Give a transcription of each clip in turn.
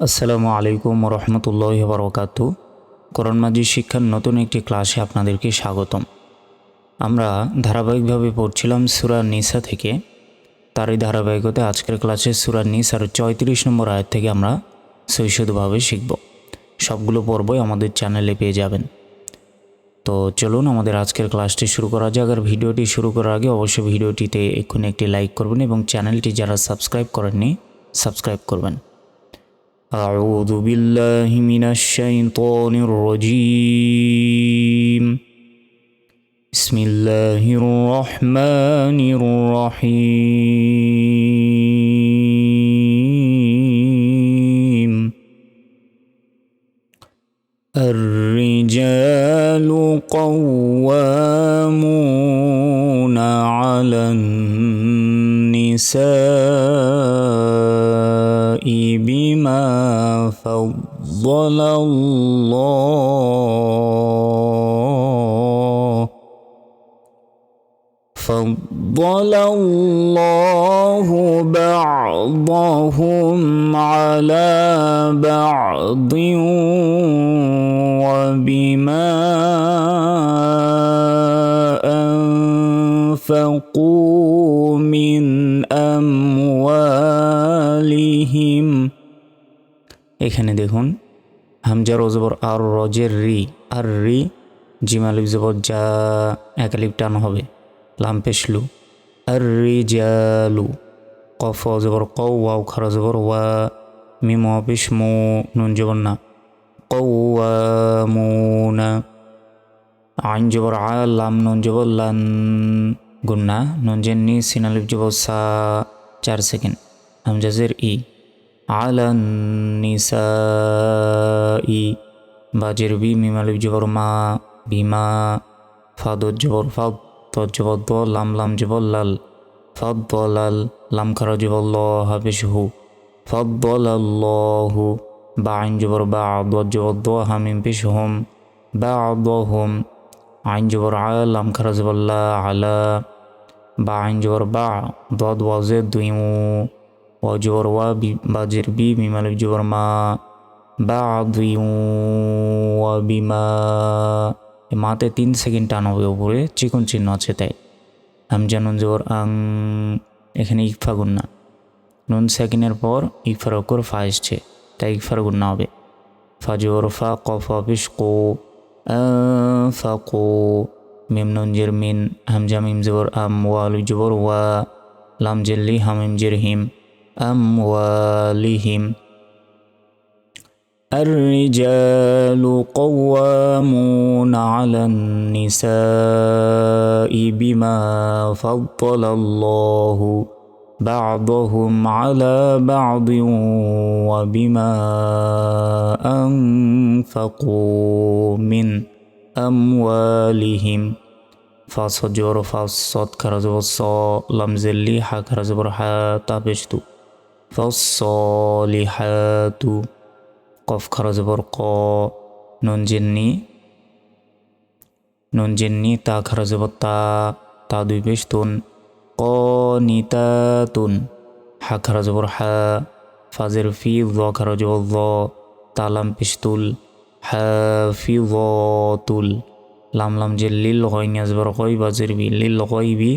আসসালামু আলাইকুম রহমতুল্লাহ বরকাত করণ মাজিদ শিক্ষার নতুন একটি ক্লাসে আপনাদেরকে স্বাগতম। আমরা ধারাবাহিকভাবে পড়ছিলাম সুরা নিসা থেকে। তারই ধারাবাহিকতা আজকের ক্লাসে সুরা নিসার চৌত্রিশ নম্বর আয়াত থেকে আমরা সৈশুদ্ধভাবে শিখব। সবগুলো পর্বই আমাদের চ্যানেলে পেয়ে যাবেন। তো চলুন আমাদের আজকের ক্লাসটি শুরু করা যাক আর ভিডিওটি শুরু করার আগে অবশ্যই ভিডিওটিতে এক্ষুনি একটি লাইক করবেন এবং চ্যানেলটি যারা সাবস্ক্রাইব করেননি, সাবস্ক্রাইব করবেন। أعوذ بالله من الشيطان الرجيم. بسم الله الرحمن الرحيم. الرجال قوامون على النساء. بما فضل الله. فضل الله بعضهم على بعض وبما أنفقوا من أموالهم এখানে দেখুন হামজার ওজবর আর রজের রি, আর রি জিমালিপ জবর যা একালিপ টান হবে লাম্পেশলু আর রি জালু কফ জবর কৌ ওয়াও খারা জবর ওয়া, মিম অপিস মো, নুন জবর না কৌয়ামুনা আইন জবর আ, লাম, নুন জবর লান গুন্না নুন জেন নি সিনালিপ জবর সা, চার সেকেন্ড হামজাজের ই। আলান নিসাই বাজের বি মিমালিপ জবর মা, বিমা, ফাদর জবর ফাদ দ লাম লাম জবর লাল, ফাদ লাল, লাম খারা জবর ল হাফিস হু, ফাদ হু, বা আইন জবর বা দর জবর দ, হামিম পেশ হোম, বা হোম, আইন জবর আ, লাম খারা জবর লা বি মিমালিফ জবর মা বাদি ওয়া বিমা এ মাতে তিন সেকেন্ড টান হবে উপরে চিকন চিহ্ন আছে তাই হামজা নুন জবর আং এখানে ইকফা গুন্না নুন সেকেন্ডের পর ইকফার অকর ফা এসছে তাই ইকফার গুন্না হবে ফা জবর ফা কফ অফিস কো ফা কো মিম নুন জের মিন হামজা মিম জবর আম ওয়া আলু জবর ওয়া লাম জেল্লি হামিম জের হিম أموالهم. الرجال قوامون على النساء بما فضل الله بعضهم على بعض وبما أنفقوا من أموالهم. فصد كرزب الصا لمزلي حك رزب رحا تابشتو. ফসলিহাতু কফ খরজবর ক নুন জেন্নি নুন জেন্নি তা খরজবর তা তা দুই পেশ তুন ক নিতাতুন হা খরজবর হা ফাজের ফি জ খরজবর জ তালাম পিস্তুল তুল লাম লাম যে লিল হয় নিয়াজবর হয় বাজের বি লিল হয় বি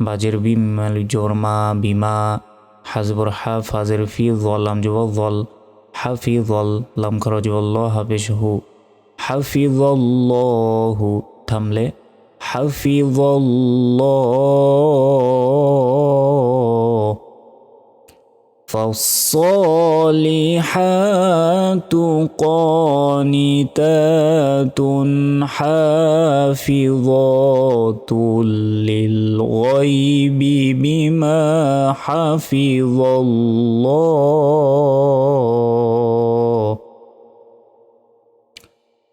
বাজের বি মাল জোরমা বিমা হাজবর হা ফাজের ফি লাম জব জল হাফিজল লাম খরচ বল্ল হাফিজ হু হাফিজল্লাহু থামলে হাফিজল্লাহ فالصالحات قانتات حافظات للغيب بما حفظ الله.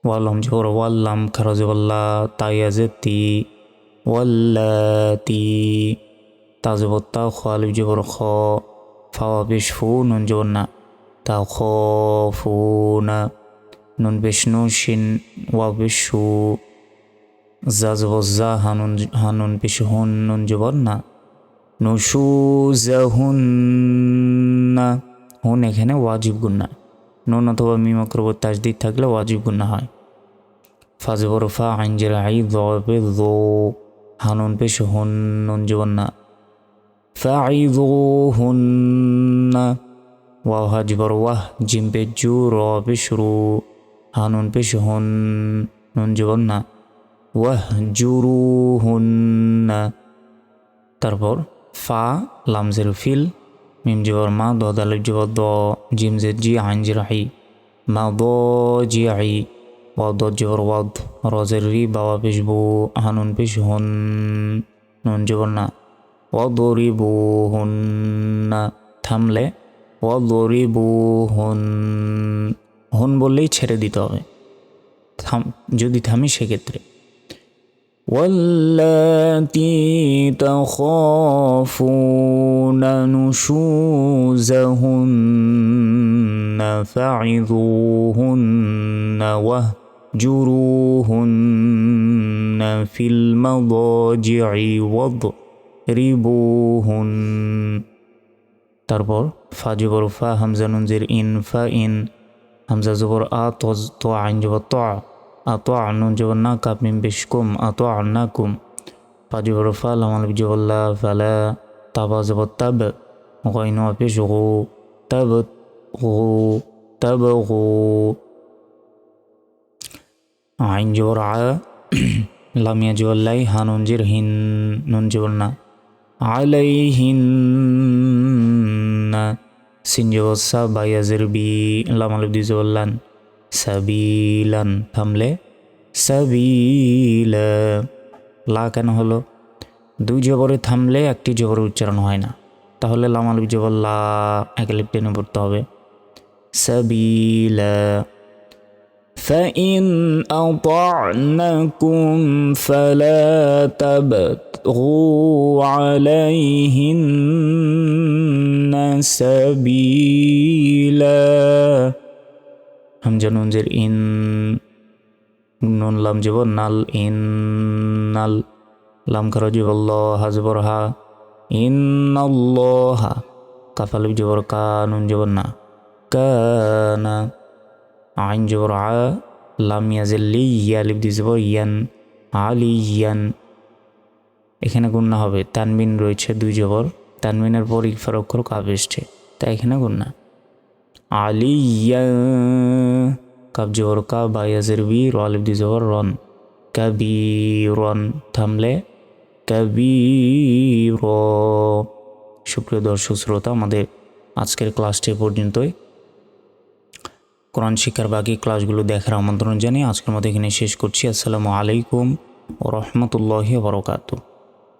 واللهم جور واللم خرج والله تايزتي واللاتي تازبطا خالب جبر خو. ফাওয়া বেশ ফু নুন জবর না তা খ ফু না নুন বিষ্ণু শিন ওয়া বিশু জা জবর জা হানুন হানুন পেশ হুন এখানে ওয়াজিব গুন্না নুন অথবা মিম তাজদিদ থাকলে ওয়াজিব গুন্না হয় ফাজবর ফা আইনজের আই দো হানুন পেশ হুন নুন জবন্না فعظوهن واو هاجبر واه جيم بجو را بشرو هانون بشهن نون جبنا واهجروهن তারপর ফা লামজের ফিল মিম জবর মা দ দালিফ জবর দ জিম জের জি আইন জিরাহি মা দ জি আই ওয়াদ দ জবর ওয়াদ রজের রি বাবা পেশ বু হানুন পেশ হন নুন জবর না ওয়াদরিবুহুন্না থামলে ওয়াদরিবুহুন হুন বললেই ছেড়ে দিতে হবে থাম যদি থামি সেক্ষেত্রে واللاتي تخافون نشوزهن فعظوهن واهجروهن في المضاجع واضربوهن তারপর ফা জবর ফা, হামজা নুনজির ইন, ফা ইন, হামজা জবর আ, তো তো, আইন জবর তো, আ তো নুন জবর না, কাপ মিম বেশ কুম, আ, তো না কুম। ফা জবর ফা লামাল জবল্লা ফালা তাবা জবর তাব গইন পেশ গো, তাব গো তাব গো। আইন জবর আ, লামিয়া জবর লাই, হা নুনজির হিন, নুন জবর না। عليهن সিনজবর সা বাইয়াজের বি লামালুদ্দি জবল্লান সাবিলান থামলে সাবিলা লা কেন হলো দুই জবরে থামলে একটি জবরের উচ্চারণ হয় না তাহলে লামালুবি জবর লা একালিপ টেনে পড়তে হবে সাবিলা فإن أطعنكم فلا يبتغوا عليهن سبيلا همجن انزر إن نون لام جبر نال إن نال لام كرجب الله هزبرها إن الله كفل جبر كانون جبرنا كان عين جبر لم يزل لي يا لبدي زبر ين عليا এখানে গুন্না হবে। তানবিন রয়েছে দুই জবর। তানবিনের পর ইকফার অক্ষর কাপ এসছে। তাই এখানে গুন্না। আলি ইয়া কাপ জবর কা বা ইয়াজের বি র আলিব দি জবর, রন। কাবি রন থামলে কাবি র সুপ্রিয় দর্শক, শ্রোতা, আমাদের আজকের ক্লাসটি পর্যন্তই। কোরআন শিক্ষার বাকি ক্লাসগুলো দেখার আমন্ত্রণ জানিয়ে আজকের মতো এখানে শেষ করছি। আসসালামু আলাইকুম ও রহমতুল্লাহি বরকাতু